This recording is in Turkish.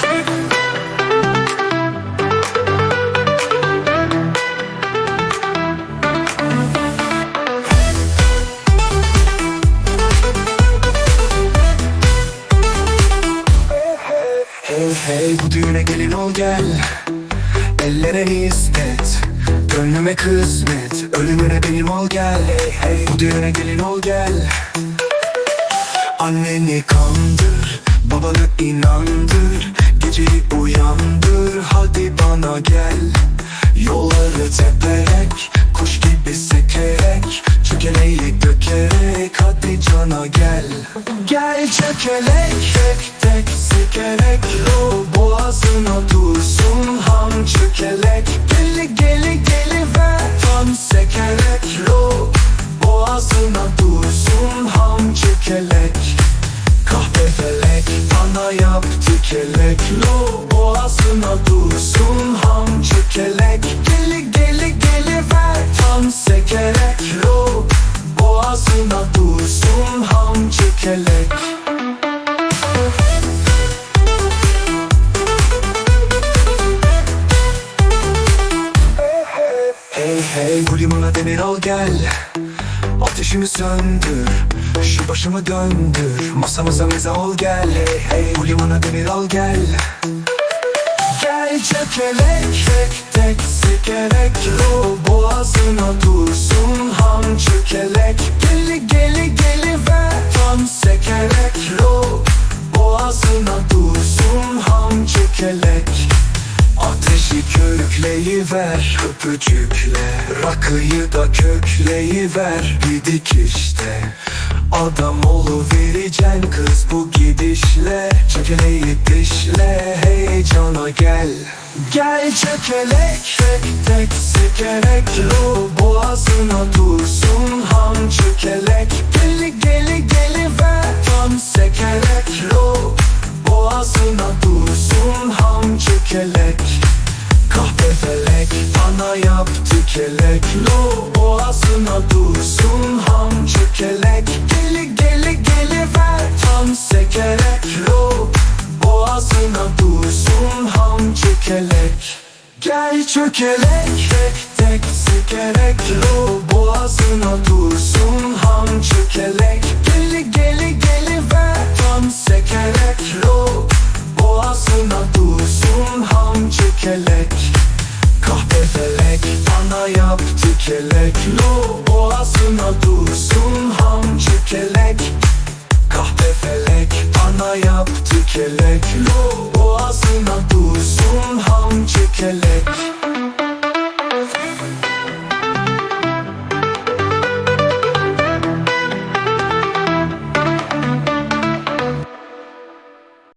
Hey hey bu düğüne gelin ol gel. Ellere nispet Gönlüme kısmet Ölümüne benim ol gel. Hey hey bu düğüne gelin ol gel. Anneni kandır Babanı inandır Gel çökelek Tek tek sekerek. O boğazına dursun Ham çökelek Geli geli geli ver Tam sekerek. Lo boğazına dursun Ham çökelek Kahpe felek bana yaptı kelek. Lo boğazına dursun ham çökelek Geli geli geli ver tam sekerek Hey bu limana demir al gel. Ateşimi söndür Şu başımı döndür. Masamıza meze ol gel. Hey hey bu limana demir al gel. Gel çökelek Tek tek sekerek O boğazına dursun ham çökelek Geli geli geli ver Tam sekerek O boğazına dursun ham çökelek körükleyiver öpücükle Rakıyı da kökleyiver. Bir dikişte Adam olu vereceksin kız bu gidişle. Çökeleği dişle heyecana gel. Gel çökelek tek tek sekerek Lo boğazına dursun ham çökelek. Geli geli geli ver tam sekerek Lo boğazına dursun ham çökelek yaptı kelek Lo boğazına dursun ham çökelek. Geli geli geli ver tam sekerek Lo boğazına dursun ham çökelek. Gel çökelek tek tek sekerek Lo boğazına dursun yaptı kelek Lo boğazına dursun ham çökelek Kahpe felek bana yaptı kelek. Lo boğazına dursun ham çökelek